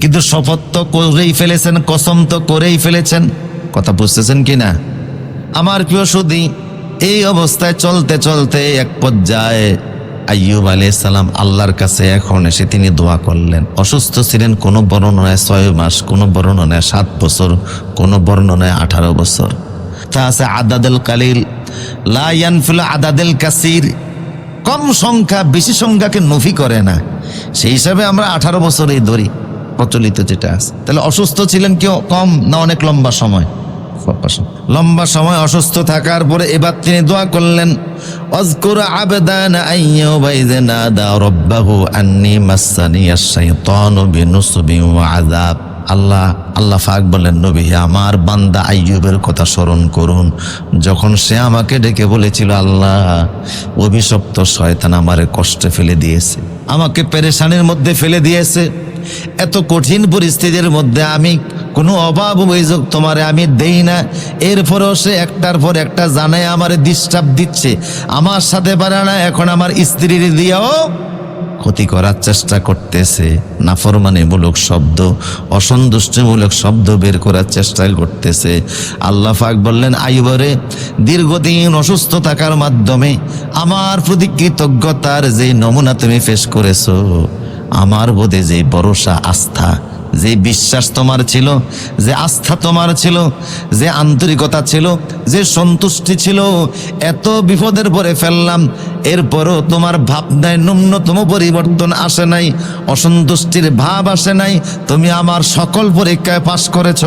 কিন্তু শপথ তো করেই ফেলেছেন, কসম তো করেই ফেলেছেন। কথা বুঝতেছেন কি না? আমার প্রিয় সুদী এই অবস্থায় চলতে চলতে এক পর্যায়ে আইয়ুব আলাইহিস সালাম আল্লাহর কাছে এখন এসে তিনি দোয়া করলেন। অসুস্থ ছিলেন, কোনো বর্ণনায় ছয় মাস, কোনো বর্ণনায় সাত বছর, কোনো বর্ণনায় আঠারো বছর। তা আছে আদাদুল কালিল, লা ইয়ানফিল আদাদুল কাসির। কম সংখ্যা, বেশি সংখ্যাকে নফি করে না। সেই হিসাবে আমরা আঠারো বছরেই ধরি। প্রচলিত যেটা আছে। তাহলে অসুস্থ ছিলেন কেউ কম না অনেক লম্বা সময়? লম্বা সময় অসুস্থ থাকার পরে এবার তিনি দোয়া করলেন, অজকুর আবেদান আইয়ুবা ইয নাদা রাব্বাহু আন্নী মাসসানিয়াশ শাইতানু বিনুসবি ওয়া আযাব। আল্লাহ আল্লাহ ফাক বলেন, নবী, আমার বান্দা আইয়ুবের কথা স্মরণ করুন। যখন সে আমাকে ডেকে বলেছিল, আল্লাহ, অভিশপ্ত শয়তান আমারে কষ্টে ফেলে দিয়েছে, আমাকে পেরেশানির মধ্যে ফেলে দিয়েছে এত কঠিন পরিস্থিতির মধ্যে আমি কোনো অভাব অভিযোগ তোমারে আমি দেই না। এরপরেও সে একটার পর একটা জানায় আমার ডিস্টার্ব দিচ্ছে। আমার সাথে পারে না, এখন আমার স্ত্রীর দিয়েও ক্ষতি করার চেষ্টা করতেছে। নাফরমানিমূলক শব্দ, অসন্তুষ্টিমূলক শব্দ বের করার চেষ্টা করতেছে। আল্লাহ পাক বললেন আইবরে দীর্ঘদিন অসুস্থ থাকার মাধ্যমে আমার প্রতি কৃতজ্ঞতার যে নমুনা তুমি পেশ করেছ আমার বোধে যে ভরসা, আস্থা, যে বিশ্বাস তোমার ছিল, যে আস্থা তোমার ছিল, যে আন্তরিকতা ছিল, যে সন্তুষ্টি ছিল, এত বিপদের পরে ফেললাম। এরপরও তোমার ভাবনায় ন্যূনতম পরিবর্তন আসে নাই, অসন্তুষ্টির ভাব আসে নাই। তুমি আমার সকল পরীক্ষায় পাশ করেছ।